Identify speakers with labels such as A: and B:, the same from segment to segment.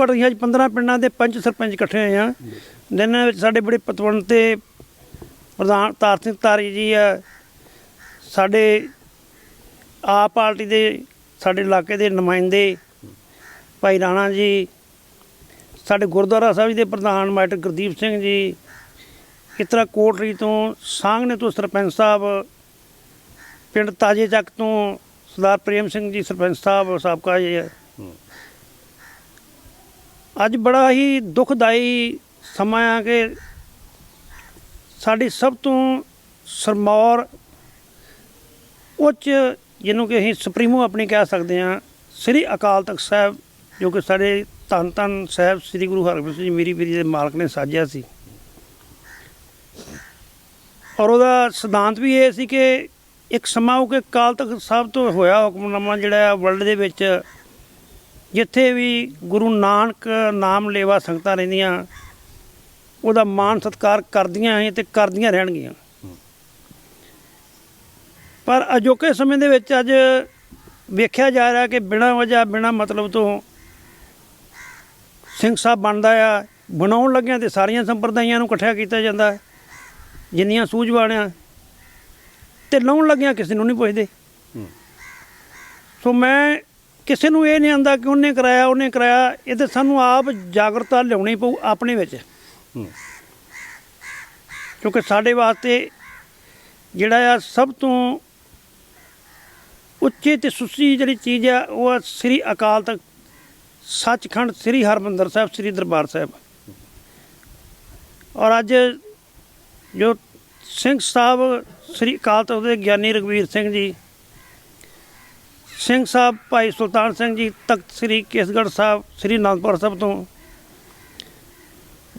A: ਘੱਟ ਅਸੀਂ ਅੱਜ 15 ਪਿੰਡਾਂ ਦੇ ਪੰਚ ਸਰਪੰਚ ਇਕੱਠੇ ਹੋਏ ਆ। ਜਿਨ੍ਹਾਂ ਵਿੱਚ ਸਾਡੇ ਬੜੇ ਪਤਵੰਤ ਤੇ ਪ੍ਰਧਾਨ ਤਾਰ ਸਿੰਘ ਤਾਰੀ ਜੀ ਆ। ਸਾਡੇ ਆਪ ਪਾਰਟੀ ਦੇ, ਸਾਡੇ ਇਲਾਕੇ ਦੇ ਨੁਮਾਇੰਦੇ ਭਾਈ ਰਾਣਾ ਜੀ, ਸਾਡੇ ਗੁਰਦੁਆਰਾ ਸਾਹਿਬ ਜੀ ਦੇ ਪ੍ਰਧਾਨ ਮਾਸਟਰ ਗੁਰਦੀਪ ਸਿੰਘ ਜੀ ਇਸ ਤਰ੍ਹਾਂ ਕੋਟਰੀ ਤੋਂ ਸਾਂਗਣੇ ਤੋਂ ਸਰਪੰਚ ਸਾਹਿਬ, ਪਿੰਡ ਤਾਜੇ ਚੱਕ ਤੋਂ ਸਰਦਾਰ ਪ੍ਰੇਮ ਸਿੰਘ ਜੀ ਸਰਪੰਚ ਸਾਹਿਬ, ਸਾਬਕਾ ਜੀ ਹੈ ਅੱਜ ਬੜਾ ਹੀ ਦੁਖਦਾਈ ਸਮਾਂ ਆ ਕਿ ਸਾਡੀ ਸਭ ਤੋਂ ਸਰਮੌਰ ਉੱਚ ਜਿਹਨੂੰ ਕਿ ਅਸੀਂ ਸੁਪਰੀਮੋ ਆਪਣੀ ਕਹਿ ਸਕਦੇ ਹਾਂ, ਸ੍ਰੀ ਅਕਾਲ ਤਖਤ ਸਾਹਿਬ, ਜੋ ਕਿ ਸਾਡੇ ਧੰਨ ਧੰਨ ਸਾਹਿਬ ਸ੍ਰੀ ਗੁਰੂ ਹਰਗੋਬਿੰਦ ਸਿੰਘ ਜੀ, ਮੇਰੀ ਵੀਰੀ ਦੇ ਮਾਲਕ ਨੇ ਸਾਜਿਆ ਸੀ। ਔਰ ਉਹਦਾ ਸਿਧਾਂਤ ਵੀ ਇਹ ਸੀ ਕਿ ਇੱਕ ਸਮਾਂ ਉਹ ਕਿ ਅਕਾਲ ਤਖਤ ਸਾਹਿਬ ਤੋਂ ਹੋਇਆ ਹੁਕਮਨਾਮਾ ਜਿਹੜਾ ਵਰਲਡ ਦੇ ਵਿੱਚ ਜਿੱਥੇ ਵੀ ਗੁਰੂ ਨਾਨਕ ਨਾਮ ਲੇਵਾ ਸੰਗਤਾਂ ਰਹਿੰਦੀਆਂ ਉਹਦਾ ਮਾਣ ਸਤਿਕਾਰ ਕਰਦੀਆਂ ਹੈ ਤੇ ਕਰਦੀਆਂ ਰਹਿਣਗੀਆਂ। ਪਰ ਅਜੋਕੇ ਸਮੇਂ ਦੇ ਵਿੱਚ ਅੱਜ ਵੇਖਿਆ ਜਾ ਰਿਹਾ ਕਿ ਬਿਨਾਂ ਵਜ੍ਹਾ ਬਿਨਾਂ ਮਤਲਬ ਤੋਂ ਸਿੰਘ ਸਾਹਿਬ ਬਣਦਾ ਆ ਬਣਾਉਣ ਲੱਗਿਆਂ ਤੇ ਸਾਰੀਆਂ ਸੰਪਰਦਾਇਆਂ ਨੂੰ ਇਕੱਠਿਆ ਕੀਤਾ ਜਾਂਦਾ ਹੈ ਜਿੰਨੀਆਂ ਸੂਝਵਾਨ ਆ ਤੇ ਲਾਉਣ ਲੱਗਿਆਂ ਕਿਸੇ ਨੂੰ ਨਹੀਂ ਪੁੱਛਦੇ। ਸੋ ਮੈਂ ਕਿਸੇ ਨੂੰ ਇਹ ਨਹੀਂ ਆਂਦਾ ਕਿ ਉਹਨੇ ਕਰਾਇਆ ਉਹਨੇ ਕਰਾਇਆ ਇਹ ਤੇ ਸਾਨੂੰ ਆਪ ਜਾਗਰੂਕਤਾ ਲਿਆਉਣੀ ਪਊ ਆਪਣੇ ਵਿੱਚ। ਕਿਉਂਕਿ ਸਾਡੇ ਵਾਸਤੇ ਜਿਹੜਾ ਆ ਸਭ ਤੋਂ ਉੱਚੀ ਤੇ ਸੁੱਚੀ ਜਿਹੜੀ ਚੀਜ਼ ਆ ਉਹ ਆ ਸ੍ਰੀ ਅਕਾਲ ਤਖਤ ਸੱਚਖੰਡ ਸ੍ਰੀ ਹਰਮੰਦਰ ਸਾਹਿਬ ਸ੍ਰੀ ਦਰਬਾਰ ਸਾਹਿਬ। ਔਰ ਅੱਜ ਜੋ ਸਿੰਘ ਸਾਹਿਬ ਸ੍ਰੀ ਅਕਾਲ ਤਖਤ ਦੇ ਗਿਆਨੀ ਰਗਵੀਰ ਸਿੰਘ ਜੀ ਸਿੰਘ ਸਾਹਿਬ ਭਾਈ ਸੁਲਤਾਨ ਸਿੰਘ ਜੀ ਤਖਤ ਸ੍ਰੀ ਕੇਸਗੜ੍ਹ ਸਾਹਿਬ, ਸ੍ਰੀ ਅਨੰਦਪੁਰ ਸਾਹਿਬ ਤੋਂ।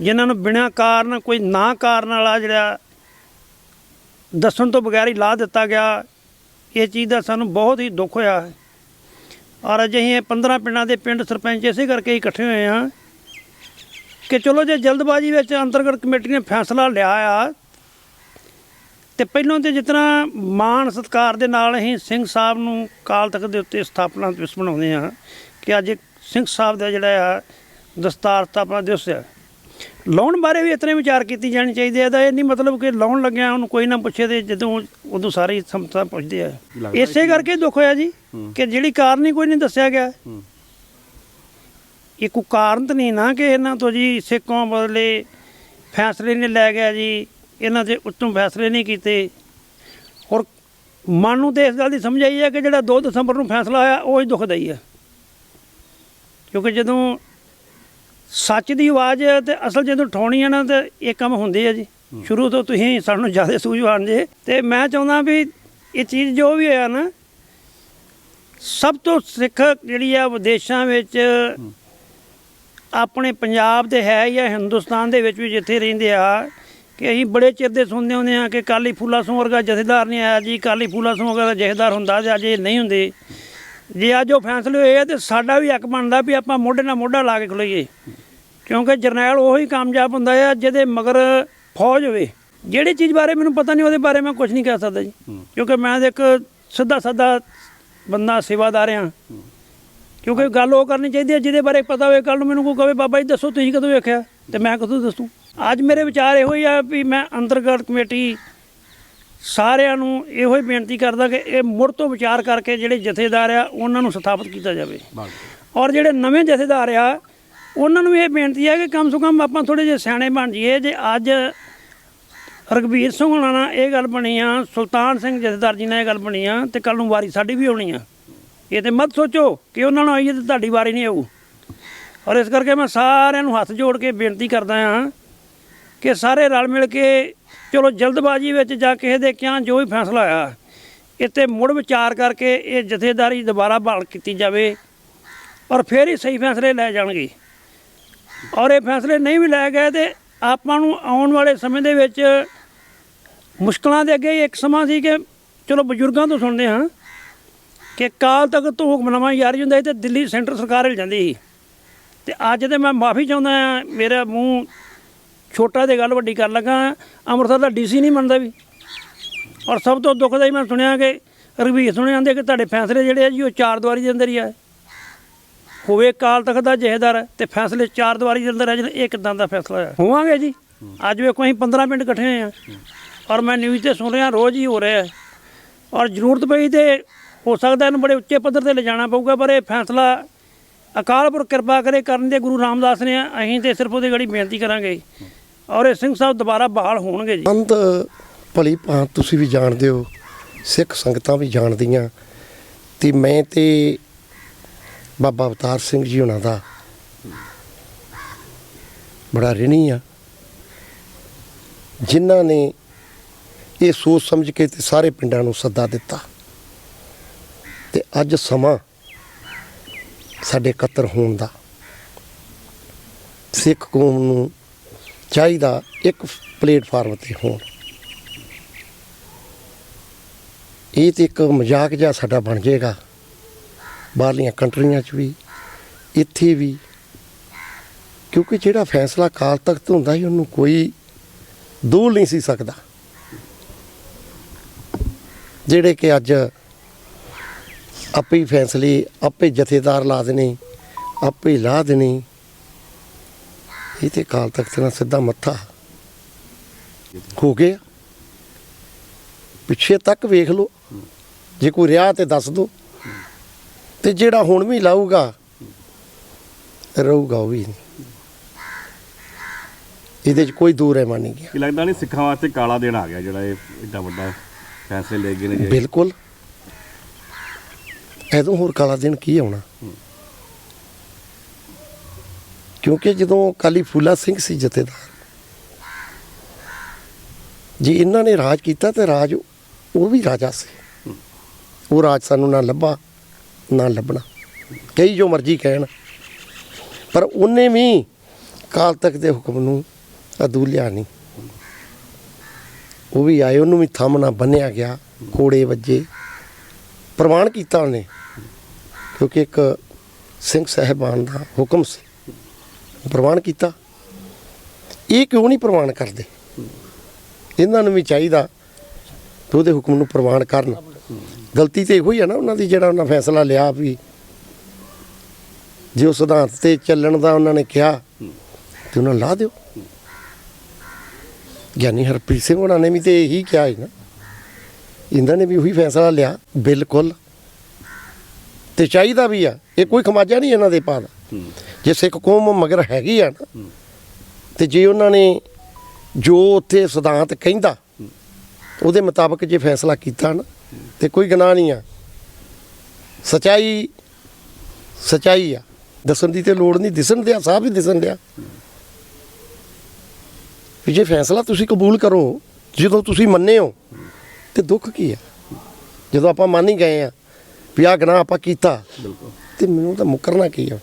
A: ਜਿਨ੍ਹਾਂ ਨੂੰ ਬਿਨਾਂ ਕਾਰਨ, ਕੋਈ ਨਾ ਕਾਰਨ ਵਾਲਾ ਜਿਹੜਾ ਦੱਸਣ ਤੋਂ ਬਗੈਰ ਹੀ ਲਾ ਦਿੱਤਾ ਗਿਆ, ਇਹ ਚੀਜ਼ ਦਾ ਸਾਨੂੰ ਬਹੁਤ ਹੀ ਦੁੱਖ ਹੋਇਆ ਹੈ। ਔਰ ਅਜੇ ਅਸੀਂ ਇਹ 15 ਪਿੰਡਾਂ ਦੇ ਪਿੰਡ ਸਰਪੰਚ ਇਸੇ ਕਰਕੇ ਇਕੱਠੇ ਹੋਏ ਹਾਂ ਕਿ ਚਲੋ ਜੇ ਜਲਦਬਾਜ਼ੀ ਵਿੱਚ ਅੰਤਰਗਤ ਕਮੇਟੀ ਨੇ ਫੈਸਲਾ ਲਿਆ ਆ ਤੇ ਪਹਿਲਾਂ ਤੇ ਜਿਤਨਾ ਮਾਣ ਸਤਕਾਰ ਦੇ ਨਾਲ ਅਸੀਂ ਸਿੰਘ ਸਾਹਿਬ ਨੂੰ ਕਾਲ ਤਖਤ ਦੇ ਉੱਤੇ ਸਥਾਪਨਾ ਦਿਵਸ ਬਣਾਉਂਦੇ ਹਾਂ ਕਿ ਅੱਜ ਸਿੰਘ ਸਾਹਿਬ ਦਾ ਜਿਹੜਾ ਆ ਦਸਤਾਰ ਸਥਾਪਨਾ ਦਿਵਸ ਹੈ ਲਾਉਣ ਬਾਰੇ ਵੀ ਇਤਨੇ ਵਿਚਾਰ ਕੀਤੀ ਜਾਣੀ ਚਾਹੀਦੀ ਹੈ ਇਹਦਾ ਇਹ ਨਹੀਂ ਮਤਲਬ ਕਿ ਲਾਉਣ ਲੱਗਿਆ ਉਹਨੂੰ ਕੋਈ ਨਾ ਪੁੱਛੇ ਤੇ ਜਦੋਂ ਉਦੋਂ ਸਾਰੇ ਸੰਮਤਾ ਪੁੱਛਦੇ ਆ। ਇਸੇ ਕਰਕੇ ਦੁੱਖ ਹੋਇਆ ਜੀ ਕਿ ਜਿਹੜੀ ਕਾਰਨ ਹੀ ਕੋਈ ਨਹੀਂ ਦੱਸਿਆ ਗਿਆ। ਇਹ ਕੋਈ ਕਾਰਨ ਤਾਂ ਨਹੀਂ ਨਾ ਕਿ ਇਹਨਾਂ ਤੋਂ ਜੀ ਸਿੱਖੋਂ ਬਦਲੇ ਫੈਸਲੇ ਨਹੀਂ ਲੈ ਗਿਆ ਜੀ। ਇਹਨਾਂ ਦੇ ਉੱਤੋਂ ਫੈਸਲੇ ਨਹੀਂ ਕੀਤੇ। ਔਰ ਮਨ ਨੂੰ ਤੇ ਇਸ ਗੱਲ ਦੀ ਸਮਝ ਆਈ ਹੈ ਕਿ ਜਿਹੜਾ 2 ਦਸੰਬਰ ਨੂੰ ਫੈਸਲਾ ਆਇਆ ਉਹ ਹੀ ਦੁਖਦਾਈ ਹੈ। ਕਿਉਂਕਿ ਜਦੋਂ ਸੱਚ ਦੀ ਆਵਾਜ਼ ਤੇ ਅਸਲ ਜਦੋਂ ਠਾਉਣੀ ਹੈ ਨਾ ਤੇ ਇਹ ਕੰਮ ਹੁੰਦੇ ਆ ਜੀ। ਸ਼ੁਰੂ ਤੋਂ ਤੁਸੀਂ ਸਾਨੂੰ ਜ਼ਿਆਦਾ ਸੂਝਵਾਨ ਜੇ। ਤੇ ਮੈਂ ਚਾਹੁੰਦਾ ਵੀ ਇਹ ਚੀਜ਼ ਜੋ ਵੀ ਹੋਇਆ ਨਾ ਸਭ ਤੋਂ ਸਿੱਖ ਜਿਹੜੀ ਆ ਵਿਦੇਸ਼ਾਂ ਵਿੱਚ ਆਪਣੇ ਪੰਜਾਬ ਦੇ ਹੈ ਜਾਂ ਹਿੰਦੁਸਤਾਨ ਦੇ ਵਿੱਚ ਵੀ ਜਿੱਥੇ ਰਹਿੰਦੇ ਆ ਕਿ ਅਸੀਂ ਬੜੇ ਚਿਰ ਦੇ ਸੁਣਦੇ ਹੁੰਦੇ ਆ ਕਿ ਕਾਲੀ ਫੂਲਾ ਸਿੰਘ ਵਰਗਾ ਜਥੇਦਾਰ ਨਹੀਂ ਆਇਆ ਜੀ ਕਾਲੀ ਫੂਲਾ ਸਿੰਘ ਵਰਗਾ ਜਥੇਦਾਰ ਹੁੰਦਾ ਤੇ ਅੱਜ ਇਹ ਨਹੀਂ ਹੁੰਦੇ। ਜੇ ਅੱਜ ਉਹ ਫੈਸਲੇ ਹੋਏ ਆ ਤੇ ਸਾਡਾ ਵੀ ਹੱਕ ਬਣਦਾ ਵੀ ਆਪਾਂ ਮੋਢੇ ਨਾਲ ਮੋਢਾ ਲਾ ਕੇ ਖਲੋਈਏ। ਕਿਉਂਕਿ ਜਰਨੈਲ ਉਹੀ ਕਾਮਯਾਬ ਹੁੰਦਾ ਆ ਜਿਹਦੇ ਮਗਰ ਫੌਜ ਹੋਵੇ। ਜਿਹੜੀ ਚੀਜ਼ ਬਾਰੇ ਮੈਨੂੰ ਪਤਾ ਨਹੀਂ ਉਹਦੇ ਬਾਰੇ ਮੈਂ ਕੁਝ ਨਹੀਂ ਕਹਿ ਸਕਦਾ ਜੀ। ਕਿਉਂਕਿ ਮੈਂ ਇੱਕ ਸਿੱਧਾ ਸਾਦਾ ਬੰਦਾ ਸੇਵਾਦਾਰ ਆ ਕਿਉਂਕਿ ਗੱਲ ਉਹ ਕਰਨੀ ਚਾਹੀਦੀ ਹੈ ਜਿਹਦੇ ਬਾਰੇ ਪਤਾ ਹੋਵੇ ਕੱਲ ਨੂੰ ਮੈਨੂੰ ਕੋਈ ਕਹੇ ਬਾਬਾ ਜੀ ਦੱਸੋ ਤੁਸੀਂ ਕਦੋਂ ਵੇਖਿਆ? ਤੇ ਮੈਂ ਕਦੋਂ ਦੱਸੂ? ਅੱਜ ਮੇਰੇ ਵਿਚਾਰ ਇਹੋ ਹੀ ਆ ਵੀ ਮੈਂ ਅੰਤਰਗਤ ਕਮੇਟੀ ਸਾਰਿਆਂ ਨੂੰ ਇਹੋ ਹੀ ਬੇਨਤੀ ਕਰਦਾ ਕਿ ਇਹ ਮੁੜ ਤੋਂ ਵਿਚਾਰ ਕਰਕੇ ਜਿਹੜੇ ਜਥੇਦਾਰ ਆ ਉਹਨਾਂ ਨੂੰ ਸਥਾਪਿਤ ਕੀਤਾ ਜਾਵੇ। ਔਰ ਜਿਹੜੇ ਨਵੇਂ ਜਥੇਦਾਰ ਆ ਉਹਨਾਂ ਨੂੰ ਇਹ ਬੇਨਤੀ ਹੈ ਕਿ ਕਮ ਸੇ ਕਮ ਆਪਾਂ ਥੋੜੇ ਜਿਹੇ ਸਿਆਣੇ ਬਣ ਜਾਈਏ। ਜੇ ਅੱਜ ਰਗਵੀਰ ਸਿੰਘ ਹੋਣਾ ਨਾਲ ਇਹ ਗੱਲ ਬਣੀ ਆ ਸੁਲਤਾਨ ਸਿੰਘ ਜਥੇਦਾਰ ਜੀ ਨਾਲ ਇਹ ਗੱਲ ਬਣੀ ਆ ਤੇ ਕੱਲ ਨੂੰ ਵਾਰੀ ਸਾਡੀ ਵੀ ਆਉਣੀ ਆ। ਇਹ ਤੇ ਮਤ ਸੋਚੋ ਕਿ ਉਹਨਾਂ ਨੂੰ ਆਈਏ ਤੇ ਤੁਹਾਡੀ ਵਾਰੀ ਨਹੀਂ ਆਊ। ਔਰ ਇਸ ਕਰਕੇ ਮੈਂ ਸਾਰਿਆਂ ਨੂੰ ਹੱਥ ਜੋੜ ਕੇ ਬੇਨਤੀ ਕਰਦਾ ਹਾਂ ਕਿ ਸਾਰੇ ਰਲ ਮਿਲ ਕੇ ਚਲੋ ਜਲਦਬਾਜ਼ੀ ਵਿੱਚ ਜਾਂ ਕਿਸੇ ਦੇ ਕਿਹਾ ਜੋ ਵੀ ਫੈਸਲਾ ਆਇਆ ਇੱਥੇ ਮੁੜ ਵਿਚਾਰ ਕਰਕੇ ਇਹ ਜਥੇਦਾਰੀ ਦੁਬਾਰਾ ਬਹਾਲ ਕੀਤੀ ਜਾਵੇ ਔਰ ਫਿਰ ਹੀ ਸਹੀ ਫੈਸਲੇ ਲੈ ਜਾਣਗੇ। ਔਰ ਇਹ ਫੈਸਲੇ ਨਹੀਂ ਵੀ ਲੈ ਗਏ ਤੇ ਆਪਾਂ ਨੂੰ ਆਉਣ ਵਾਲੇ ਸਮੇਂ ਦੇ ਵਿੱਚ ਮੁਸ਼ਕਲਾਂ ਦੇ ਅੱਗੇ ਇੱਕ ਸਮਾਂ ਸੀ ਕਿ ਚਲੋ ਬਜ਼ੁਰਗਾਂ ਤੋਂ ਸੁਣਦੇ ਹਾਂ ਕਿ ਕਾਲ ਤੱਕ ਤੋਂ ਹੁਕਮਨਾਮਾ ਜਾਰੀ ਹੁੰਦਾ ਸੀ ਤੇ ਦਿੱਲੀ ਸੈਂਟਰ ਸਰਕਾਰ ਹਿਲ ਜਾਂਦੀ ਸੀ। ਤੇ ਅੱਜ ਤੇ ਮੈਂ ਮਾਫੀ ਚਾਹੁੰਦਾ ਹਾਂ, ਮੇਰਾ ਮੂੰਹ ਛੋਟਾ ਤੇ ਗੱਲ ਵੱਡੀ ਕਰ ਲੱਗਾ, ਅੰਮ੍ਰਿਤਸਰ ਦਾ ਡੀਸੀ ਨਹੀਂ ਮੰਨਦਾ ਵੀ। ਔਰ ਸਭ ਤੋਂ ਦੁੱਖਦਾਈ ਮੈਂ ਸੁਣਿਆ ਕਿ ਰਘਵੀਰ ਸੁਣਿਆ ਜਾਂਦੇ ਕਿ ਤੁਹਾਡੇ ਫੈਸਲੇ ਜਿਹੜੇ ਆ ਜੀ, ਉਹ ਚਾਰ ਦੀਵਾਰੀ ਦੇ ਅੰਦਰ ਹੀ ਆ। ਹੋਵੇ ਕਾਲ ਤਖਤ ਦਾ ਜਹੇਦਾਰ ਤੇ ਫੈਸਲੇ ਚਾਰ ਦੀਵਾਰੀ ਦੇ ਅੰਦਰ ਆ ਜਾਣ ਇਹ ਕਿਦਾਂ ਦਾ ਫੈਸਲਾ ਹੈ ਹੋਵਾਂਗੇ ਜੀ। ਅੱਜ ਵੇਖੋ ਅਸੀਂ 15 ਮਿੰਟ ਇਕੱਠੇ ਹੋਏ ਆ। ਔਰ ਮੈਂ ਨਿਊਜ਼ ਤੇ ਸੁਣ ਰਿਹਾ, ਰੋਜ਼ ਹੀ ਹੋ ਰਿਹਾ ਔਰ ਜ਼ਰੂਰਤ ਪਈ ਤੇ ਹੋ ਸਕਦਾ ਇਹਨੂੰ ਬੜੇ ਉੱਚੇ ਪੱਧਰ ਤੇ ਲਿਜਾਣਾ ਪਊਗਾ, ਪਰ ਇਹ ਫੈਸਲਾ ਅਕਾਲ ਪੁਰਖ ਕਿਰਪਾ ਕਰੇ ਕਰਨ ਦੇ ਗੁਰੂ ਰਾਮਦਾਸ ਨੇ ਅਸੀਂ ਤੇ ਸਿਰਫ ਉਹਦੇ ਗੜੀ ਬੇਨਤੀ ਕਰਾਂਗੇ। ਔਰ ਇਹ ਸਿੰਘ ਸਾਹਿਬ ਦੁਬਾਰਾ ਬਹਾਲ ਹੋਣਗੇ ਜੀ।
B: ਅੰਤ ਭਲੀ ਭਾਂ ਤੁਸੀਂ ਵੀ ਜਾਣਦੇ ਹੋ, ਸਿੱਖ ਸੰਗਤਾਂ ਵੀ ਜਾਣਦੀਆਂ। ਤੇ ਮੈਂ ਤੇ ਬਾਬਾ ਅਵਤਾਰ ਸਿੰਘ ਜੀ ਉਹਨਾਂ ਦਾ ਬੜਾ ਰਿਣੀ ਆ ਜਿਨ੍ਹਾਂ ਨੇ ਇਹ ਸੋਚ ਸਮਝ ਕੇ ਤੇ ਸਾਰੇ ਪਿੰਡਾਂ ਨੂੰ ਸੱਦਾ ਦਿੱਤਾ। ਤੇ ਅੱਜ ਸਮਾਂ ਸਾਡੇ ਕਤਰ ਹੋਣ ਦਾ। ਸਿੱਖ ਕੌਮ ਨੂੰ ਚਾਹੀਦਾ ਇੱਕ ਪਲੇਟਫਾਰਮ ਤੇ ਹੋਣ। ਇਹ ਤੇ ਇੱਕ ਮਜ਼ਾਕ ਜਿਹਾ ਸਾਡਾ ਬਣ ਜਾਏਗਾ। ਬਾਹਰਲੀਆਂ ਕੰਟਰੀਆਂ 'ਚ ਵੀ, ਇੱਥੇ ਵੀ। ਕਿਉਂਕਿ ਜਿਹੜਾ ਫੈਸਲਾ ਕਾਲ ਤਖਤ ਹੁੰਦਾ ਸੀ, ਉਹਨੂੰ ਕੋਈ ਦੂਰ ਨਹੀਂ ਸੀ ਸਕਦਾ। ਜਿਹੜੇ ਕਿ ਅੱਜ ਆਪੇ ਹੀ ਫੈਸਲੇ, ਆਪੇ ਜਥੇਦਾਰ ਲਾ ਦੇਣੇ, ਆਪੇ ਹੀ ਲਾ ਦੇਣੇ। ਇਹ ਤੇ ਕਾਲ ਤਖਤ ਨਾਲ ਸਿੱਧਾ ਮੱਥਾ ਹੋ ਗਿਆ। ਪਿੱਛੇ ਤੱਕ ਵੇਖ ਲਓ। ਜੇ ਕੋਈ ਰਿਹਾ ਤੇ ਦੱਸ ਦਿਓ ਤੇ ਜਿਹੜਾ ਹੁਣ ਵੀ ਲਾਊਗਾ ਰਹੂਗਾ ਉਹ ਵੀ ਨਹੀਂ। ਇਹਦੇ 'ਚ ਕੋਈ ਦੂਰ ਹੈ ਨਹੀਂ ਗਿਆ।
C: ਲੱਗਦਾ ਨਹੀਂ ਸਿੱਖਾਂ ਵਾਸਤੇ ਕਾਲਾ ਦਿਨ ਆ ਗਿਆ ਜਿਹੜਾ ਇਹ ਏਡਾ ਵੱਡਾ ਫੈਸਲੇ ਲੈ ਗਏ ਨੇ
B: ਬਿਲਕੁਲ। ਐਦੋਂ ਹੋਰ ਕਾਲਾ ਦਿਨ ਕੀ ਆਉਣਾ? ਕਿਉਂਕਿ ਜਦੋਂ ਕਾਲੀ ਫੂਲਾ ਸਿੰਘ ਸੀ ਜਥੇਦਾਰ, ਜੇ ਇਹਨਾਂ ਨੇ ਰਾਜ ਕੀਤਾ ਤੇ ਰਾਜ ਉਹ ਵੀ ਰਾਜਾ ਸੀ। ਉਹ ਰਾਜ ਸਾਨੂੰ ਨਾ ਲੱਭਾ, ਨਾ ਲੱਭਣਾ। ਕਈ ਜੋ ਮਰਜ਼ੀ ਕਹਿਣ। ਪਰ ਉਹਨੇ ਵੀ ਕਾਲ ਤੱਕ ਦੇ ਹੁਕਮ ਨੂੰ ਅਦੂਲਿਆ ਨਹੀਂ। ਉਹ ਵੀ ਆਏ, ਉਹਨੂੰ ਵੀ ਥੰਮ ਨਾ ਬੰਨਿਆ ਗਿਆ ਕੋੜੇ ਵੱਜੇ। ਪ੍ਰਮਾਣ ਕੀਤਾ ਉਹਨੇ, ਕਿਉਂਕਿ ਇੱਕ ਸਿੰਘ ਸਹਿਬਾਨ ਦਾ ਹੁਕਮ ਸੀ। ਪ੍ਰਵਾਨ ਕੀਤਾ। ਇਹ ਕਿਉਂ ਨਹੀਂ ਪ੍ਰਵਾਨ ਕਰਦੇ? ਇਹਨਾਂ ਨੂੰ ਵੀ ਚਾਹੀਦਾ ਕਿ ਉਹਦੇ ਹੁਕਮ ਨੂੰ ਪ੍ਰਵਾਨ ਕਰਨ। ਗਲਤੀ ਤੇ ਇਹੋ ਹੀ ਆ ਨਾ ਉਹਨਾਂ ਦੀ ਜਿਹੜਾ ਉਹਨਾਂ ਫੈਸਲਾ ਲਿਆ ਵੀ ਜੇ ਉਹ ਸਿਧਾਂਤ ਤੇ ਚੱਲਣ ਦਾ ਉਹਨਾਂ ਨੇ ਕਿਹਾ, ਤੇ ਉਹਨਾਂ ਨੂੰ ਲਾ ਦਿਓ। ਗਿਆਨੀ ਹਰਪ੍ਰੀਤ ਸਿੰਘ ਉਹਨਾਂ ਨੇ ਵੀ ਤੇ ਇਹੀ ਕਿਹਾ ਹੈ ਨਾ। ਇਹਨਾਂ ਨੇ ਵੀ ਉਹੀ ਫੈਸਲਾ ਲਿਆ, ਬਿਲਕੁਲ। ਤੇ ਚਾਹੀਦਾ ਵੀ ਆ। ਇਹ ਕੋਈ ਖਮਾਜਾ ਨਹੀਂ ਇਹਨਾਂ ਦੇ ਪਾ ਦਾ ਜੇ ਸਿੱਖ ਕੌਮ ਮਗਰ ਹੈਗੀ ਆ ਨਾ ਤੇ ਜੇ ਉਹਨਾਂ ਨੇ ਜੋ ਉੱਥੇ ਸਿਧਾਂਤ ਕਹਿੰਦਾ ਉਹਦੇ ਮੁਤਾਬਕ ਜੇ ਫੈਸਲਾ ਕੀਤਾ ਨਾ ਤੇ ਕੋਈ ਗੁਨਾਹ ਨਹੀਂ ਆ। ਸਚਾਈ ਸਚਾਈ ਆ। ਦੱਸਣ ਦੀ ਤੇ ਲੋੜ ਨਹੀਂ ਦਿਸਣ ਦਿਆ ਸਾਹ ਵੀ ਦਿਸਣ ਦਿਆ। ਵੀ ਜੇ ਫੈਸਲਾ ਤੁਸੀਂ ਕਬੂਲ ਕਰੋ ਜਦੋਂ ਤੁਸੀਂ ਮੰਨੇ ਹੋ ਤੇ ਦੁੱਖ ਕੀ ਹੈ ਜਦੋਂ ਆਪਾਂ ਮੰਨ ਹੀ ਗਏ ਆ ਵੀ ਆਹ ਗੁਨਾਹ ਆਪਾਂ ਕੀਤਾ।
C: ਬਿਲਕੁਲ।
B: ਤੇ ਮੈਨੂੰ ਤਾਂ ਮੁਕਰਨਾ ਕੀ ਆ?